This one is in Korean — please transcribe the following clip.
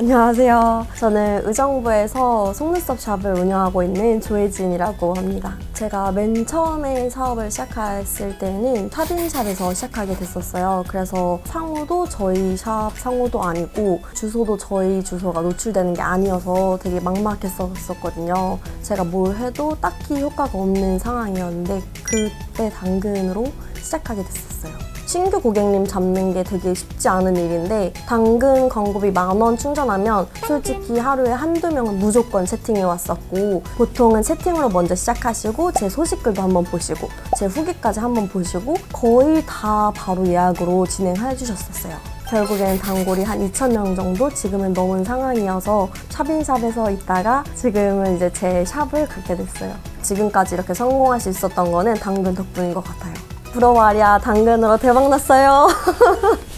안녕하세요. 저는 의정부에서 속눈썹 샵을 운영하고 있는 조혜진이라고 합니다. 제가 맨 처음에 사업을 시작했을 때는 탑인샵에서 시작하게 됐었어요. 그래서 상호도 저희 샵 상호도 아니고 주소도 저희 주소가 노출되는 게 아니어서 되게 막막했었거든요. 제가 뭘 해도 딱히 효과가 없는 상황이었는데 그때 당근으로 시작하게 됐었어요. 신규 고객님 잡는 게 되게 쉽지 않은 일인데 당근 광고비 만 원 충전하면 솔직히 하루에 한두 명은 무조건 채팅이 왔었고 보통은 채팅으로 먼저 시작하시고 제 소식글도 한번 보시고 제 후기까지 한번 보시고 거의 다 바로 예약으로 진행해 주셨었어요. 결국에는 단골이 한 2,000명 정도 지금은 넘은 상황이어서 샵인샵에서 있다가 지금은 이제 제 샵을 갖게 됐어요. 지금까지 이렇게 성공할 수 있었던 거는 당근 덕분인 것 같아요. 부러워하랴 당근으로 대박 났어요.